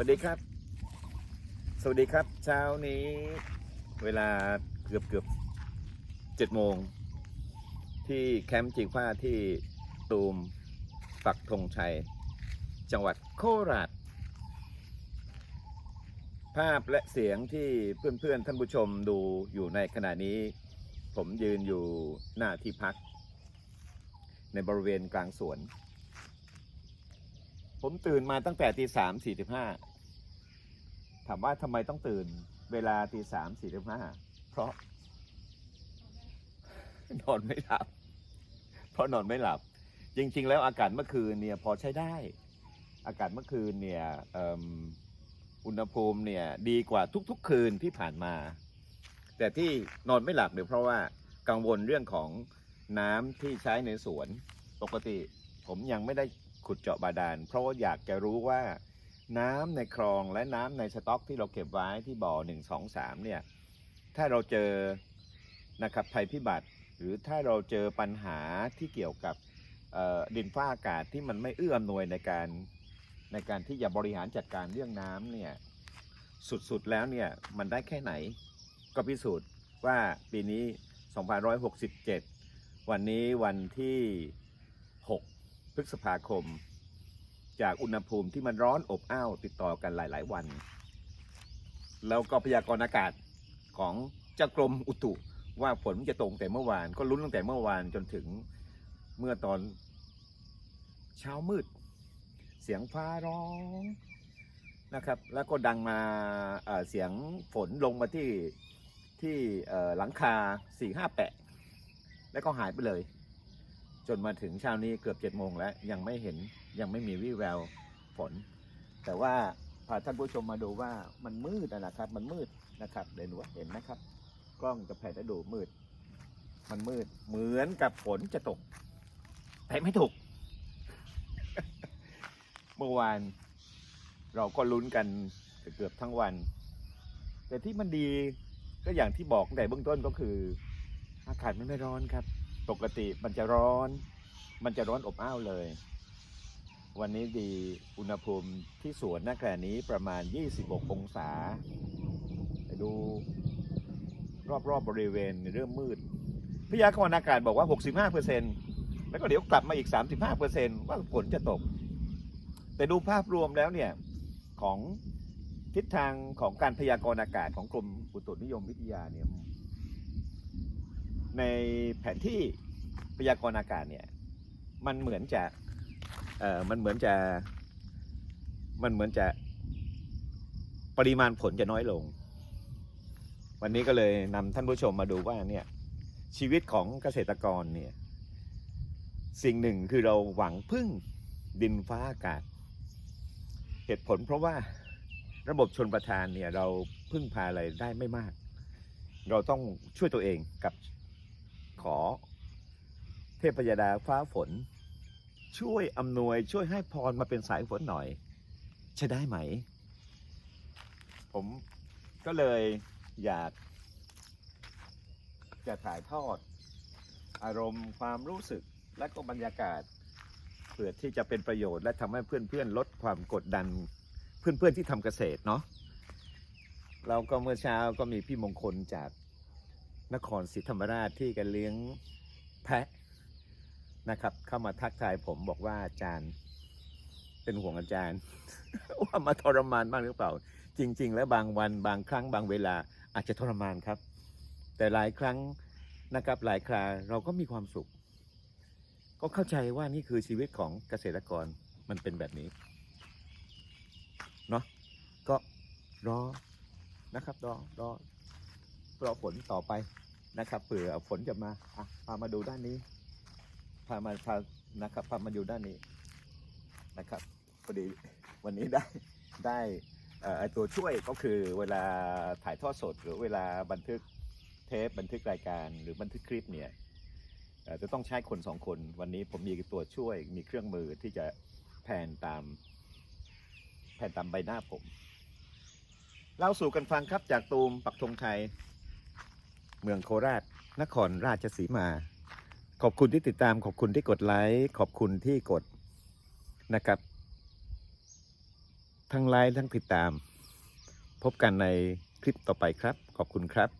วัสดีครับ สวัสดีครับ เช้านี้เวลาเกือบเกือบเจ็ดโมง ที่แคมป์จิงฟ้าที่ตูมปักธงชัย จังหวัดโคราช ภาพและเสียงที่เพื่อนๆ ท่านผู้ชมดูอยู่ในขณะนี้ ผมยืนอยู่หน้าที่พัก ในบริเวณกลางสวน ผมตื่นมาตั้งแต่ตีสามสี่สิบห้าถามว่าทำไมต้องตื่น เวลาตีสามสี่สิบห้าเพราะ นอนไม่หลับ เพราะนอนไม่หลับ จริง ๆ แล้วอากาศเมื่อคืนเนี่ยพอใช้ได้ อากาศเมื่อคืนเนี่ยอุณหภูมิเนี่ยดีกว่าทุก ๆ คืนที่ผ่านมา แต่ที่นอนไม่หลับเนี่ยเพราะว่ากังวลเรื่องของน้ำที่ใช้ในสวน ปกติผมยังไม่ได้ ขุดเจาะบาดาล เพราะว่าอยากจะรู้ว่าน้ำในคลองและน้ำในสต็อกที่เราเก็บไว้ที่บ่อหนึ่งสองสามเนี่ยถ้าเราเจอนะครับภัยพิบัติ หรือถ้าเราเจอปัญหาที่เกี่ยวกับดินฟ้าอากาศที่มันไม่เอื้ออำนวยในการในการที่จะบริหารจัดการเรื่องน้ำเนี่ยสุดๆแล้วเนี่ยมันได้แค่ไหน ก็พิสูจน์ว่าปีนี้ 2567 วันนี้วันที่ พฤษภาคม จากอุณหภูมิที่มันร้อนอบอ้าวติดต่อกันหลาย ๆ วัน แล้วก็พยากรณ์อากาศของเจ้ากรมอุตุว่าฝนจะตกแต่เมื่อวาน ก็ลุ้นตั้งแต่เมื่อวานจนถึงเมื่อตอนเช้ามืด เสียงฟ้าร้องนะครับ แล้วก็ดังมาเอ่อเสียงฝนลงมาที่ที่หลังคาสี่ห้าแปะ แล้วก็หายไปเลย จนมาถึงเช้านี้เกือบเจ็ดโมงแล้ว ยังไม่เห็นยังไม่มีวี่แววฝน แต่ว่าพาท่านผู้ชมมาดูว่ามันมืดนะครับ มันมืดนะครับเดี๋ยวหนูเห็นนะครับ กล้องจะแผ่ให้ดูมืด มันมืดเหมือนกับฝนจะตก แต่ไม่ถูก เมื่อวานเราก็ลุ้นกันเกือบทั้งวัน แต่ที่มันดีก็อย่างที่บอกตั้งแต่เบื้องต้นก็คือ อากาศมันไม่ร้อนครับ ปกติมันจะร้อน มันจะร้อนอบอ้าวเลย วันนี้ดีอุณหภูมิที่สวนหน้าแกนี้ประมาณ 26 องศาไปดู รอบๆบบริเวณเริ่มมืด พยากรณ์อากาศบอกว่า 65%แล้วก็เดี๋ยวกลับมาอีก 35%ว่าฝนจะตก แต่ดูภาพรวมแล้วเนี่ยของทิศทางของการพยากรณ์อากาศของกรมอุตุนิยมวิทยาเนี่ย ในแผนที่พยากรณ์อากาศเนี่ยมันเหมือนจะเอ่อมันเหมือนจะมันเหมือนจะปริมาณผลจะน้อยลง วันนี้ก็เลยนำท่านผู้ชมมาดูว่าเนี่ยชีวิตของเกษตรกรเนี่ยสิ่งหนึ่งคือเราหวังพึ่งดินฟ้าอากาศ เหตุผลเพราะว่าระบบชนประทานเนี่ยเราพึ่งพาอะไรได้ไม่มาก เราต้องช่วยตัวเองกับ ขอ เทพยดาฟ้าฝน ช่วยอำนวยช่วยให้พรมาเป็นสายฝนหน่อยจะได้ไหม ผมก็เลยอยาก จะถ่ายทอด อารมณ์ความรู้สึกและก็บรรยากาศเพื่อที่จะเป็นประโยชน์และทำให้เพื่อนๆลดความกดดันเพื่อนๆที่ทำเกษตรเนาะแล้วก็เมื่อเช้าก็มีพี่มงคลจาก นครศรีธรรมราชที่กันเลี้ยงแพะนะครับ เข้ามาทักทายผมบอกว่าอาจารย์เป็นห่วงอาจารย์ ว่ามาทรมานบ้างหรือเปล่า จริง ๆ แล้วบางวันบางครั้งบางเวลาอาจจะทรมานครับ แต่หลายครั้งนะครับหลายคราเราก็มีความสุข ก็เข้าใจว่านี่คือชีวิตของเกษตรกรมันเป็นแบบนี้เนาะก็รอนะครับรอรอรอฝนต่อไป นะครับเผื่อฝนจะมาอะพามาดูด้านนี้ พามาพานะครับพามาดูด้านนี้นะครับพอดีวันนี้ได้ได้ตัวช่วยก็คือเวลาถ่ายทอดสด หรือเวลาบันทึกเทปบันทึกรายการ หรือบันทึกคลิปเนี่ยจะต้องใช้คนสองคน วันนี้ผมมีตัวช่วยมีเครื่องมือที่จะแผนตามแผ่นตามใบหน้าผมเล่าสู่กันฟังครับจากตูมปักธงชัย เมืองโคราช นครราชสีมา ขอบคุณที่ติดตาม ขอบคุณที่กดไลค์ ขอบคุณที่กดนะครับ ทั้งไลค์ทั้งติดตาม พบกันในคลิปต่อไปครับ ขอบคุณครับ